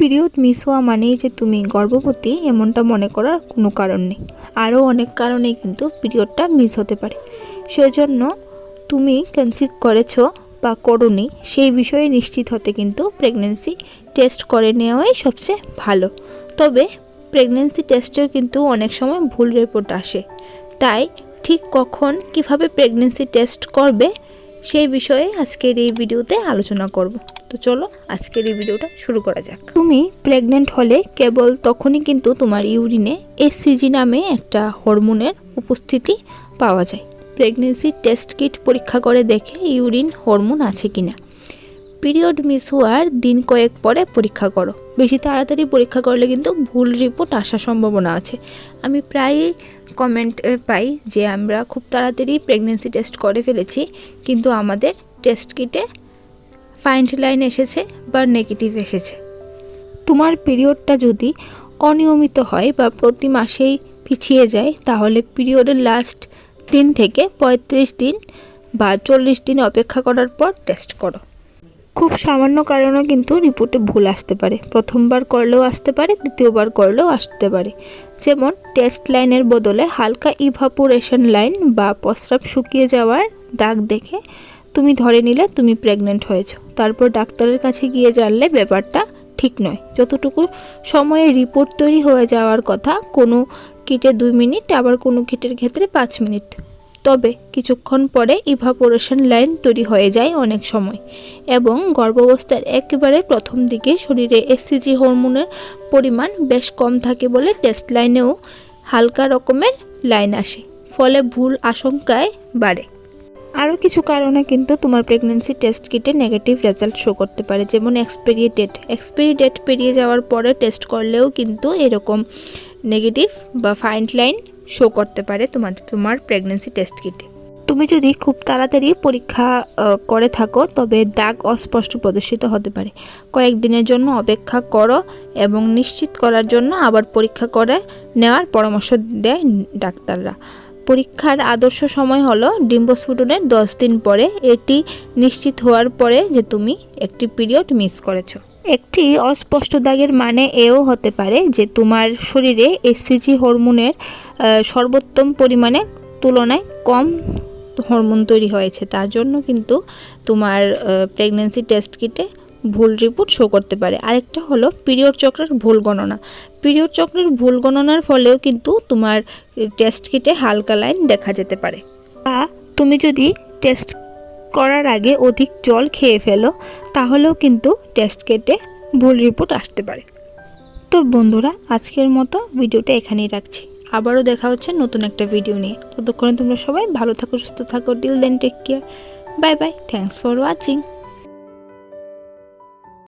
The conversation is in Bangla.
পিরিয়ড মিস হওয়া মানেই যে তুমি গর্ভবতী এমনটা মনে করার কোনো কারণ নেই। আরও অনেক কারণেই কিন্তু পিরিয়ডটা মিস হতে পারে। সেজন্য তুমি কনসিভ করেছ বা করোনি, সেই বিষয়ে নিশ্চিত হতে কিন্তু প্রেগনেন্সি টেস্ট করে নেওয়াই সবচেয়ে ভালো। তবে প্রেগনেন্সি টেস্টেও কিন্তু অনেক সময় ভুল রিপোর্ট আসে। তাই ঠিক কখন কীভাবে প্রেগনেন্সি টেস্ট করবে সেই বিষয়ে আজকের এই ভিডিওতে আলোচনা করব। তো চলো আজকের এই ভিডিওটা শুরু করা যাক। তুমি প্রেগনেন্ট হলে কেবল তখনই কিন্তু তোমার ইউরিনে এসসিজি নামে একটা হরমোনের উপস্থিতি পাওয়া যায়। প্রেগনেন্সি টেস্ট কিট পরীক্ষা করে দেখে ইউরিন হরমোন আছে কিনা। পিরিয়ড মিস হওয়ার দিন কয়েক পরে পরীক্ষা করো। বেশি তাড়াতাড়ি পরীক্ষা করলে কিন্তু ভুল রিপোর্ট আসার সম্ভাবনা আছে। আমি প্রায়ই কমেন্ট পাই যে আমরা খুব তাড়াতাড়ি প্রেগনেন্সি টেস্ট করে ফেলেছি, কিন্তু আমাদের টেস্ট কিটে ফাইন্ড লাইন এসেছে বা নেগেটিভ এসেছে। তোমার পিরিয়ডটা যদি অনিয়মিত হয় বা প্রতি মাসেই পিছিয়ে যায়, তাহলে পিরিয়ডের লাস্ট দিন থেকে পঁয়ত্রিশ দিন বা চল্লিশ দিন অপেক্ষা করার পর টেস্ট করো। খুব সামান্য কারণেও কিন্তু রিপোর্টে ভুল আসতে পারে। প্রথমবার করলেও আসতে পারে, দ্বিতীয়বার করলেও আসতে পারে। যেমন টেস্ট লাইনের বদলে হালকা ইভাপোরেশন লাইন বা প্রস্রাব শুকিয়ে যাওয়ার দাগ দেখে তুমি ধরে নিলে তুমি প্রেগনেন্ট হয়েছ। তারপর ডাক্তারের কাছে গিয়ে জানলে ব্যাপারটা ঠিক নয়। যতটুকু সময়ে রিপোর্ট তৈরি হয়ে যাওয়ার কথা, কোনো কিটে দুই মিনিট, আবার কোনো কিটের ক্ষেত্রে পাঁচ মিনিট। তবে কিছুক্ষণ পরে ইভাপোরেশন লাইন তৈরি হয়ে যায় অনেক সময় এবং গর্ভাবস্থার একেবারে প্রথম দিকে শরীরে এসসিজি হরমোনের পরিমাণ বেশ কম থাকে বলে টেস্ট লাইনেও হালকা রকমের লাইন আসে, ফলে ভুল আশঙ্কায় বাড়ে। আরও কিছু কারণে কিন্তু তোমার প্রেগনেন্সি টেস্ট কিটে নেগেটিভ রেজাল্ট শো করতে পারে, যেমন এক্সপায়ারি ডেট এক্সপায়ারি ডেট পেরিয়ে যাওয়ার পরে টেস্ট করলেও কিন্তু এরকম নেগেটিভ বা ফাইন্ড লাইন শো করতে পারে তোমার তোমার প্রেগনেন্সি টেস্ট কিটে তুমি যদি খুব তাড়াতাড়ি পরীক্ষা করে থাকো, তবে দাগ অস্পষ্ট প্রদর্শিত হতে পারে। কয়েকদিনের জন্য অপেক্ষা করো এবং নিশ্চিত করার জন্য আবার পরীক্ষা করে নেওয়ার পরামর্শ দেয় ডাক্তাররা। পরীক্ষার আদর্শ সময় হলো ডিম্বস্ফুটনের দশ দিন পরে। এটি নিশ্চিত হওয়ার পরে যে তুমি একটি পিরিয়ড মিস করেছ। একটি অস্পষ্ট দাগের মানে এও হতে পারে যে তোমার শরীরে এসসিজি হরমোনের সর্বোত্তম পরিমাণে তুলনায় কম হরমোন তৈরি হয়েছে। তার জন্য কিন্তু তোমার প্রেগনেন্সি টেস্ট কিটে ভুল রিপোর্ট শো করতে পারে। আরেকটা হলো পিরিয়ড চক্রের ভুল গণনা। পিরিয়ড চক্রের ভুল গণনার ফলেও কিন্তু তোমার টেস্ট কিটে হালকা লাইন দেখা যেতে পারে। বা তুমি যদি টেস্ট করার আগে অধিক জল খেয়ে ফেলো, তাহলেও কিন্তু টেস্ট কেটে ভুল রিপোর্ট আসতে পারে। তো বন্ধুরা, আজকের মতো ভিডিওটা এখানেই রাখছি। আবারও দেখা হচ্ছে নতুন একটা ভিডিও নিয়ে। ততক্ষণে তোমরা সবাই ভালো থাকো, সুস্থ থাকো till then take care bye bye thanks for watching